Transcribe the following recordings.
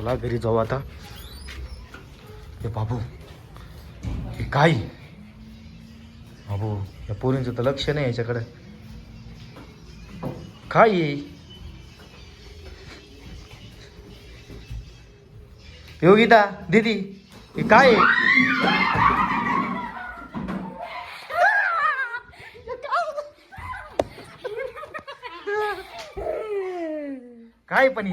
चला घरी जाऊ आता. हे बाबू हे काय? बाबू या पोरींचं तर लक्ष नाही याच्याकडे. काय योगिता दीदी हे काय आहे काय पण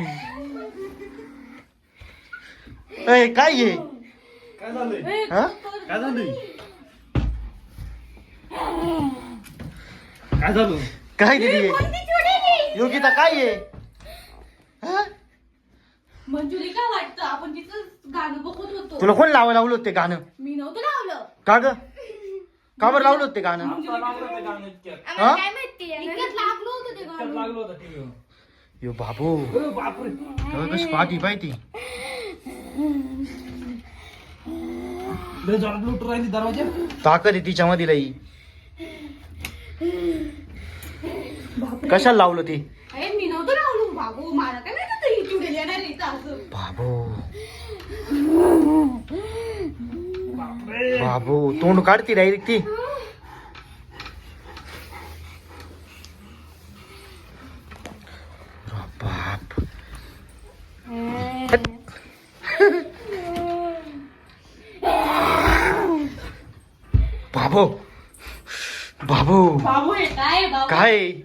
अय, काय आहे काय झालंय? हा? काय झालंय? काय झालं? काय दीदी योगिता काय आहे हा? मंजुरी काय वाटतं? आपण तिचं गाणं बघत होतो. तुला कोण लावायला लावलं होतं ते गाणं? मी नव्हतं लावलं. का ग? का बरं लावलं होतं ते गाणं? आमचं लागलं होतं गाणं इतक्यात. हा? काय माहिती इतक्यात लागलं होतं ते इतक्यात गाणं. लागलं होतं टीव्ही यो बाबू. बापरे. कशी पाहती पाहिती राहिली दरवाजा. ताकद आहे तिच्यामध्ये लई. कशाला लावलं ते? अरे मी नव्हतं लावलं. बाबू मला काय माहीत होतं ही चुडेल येणार आहे इथं असं. बाबू. बाबू तोंड काढती डायरेक्ट ती. बाबू. बाबू. बाबू काय?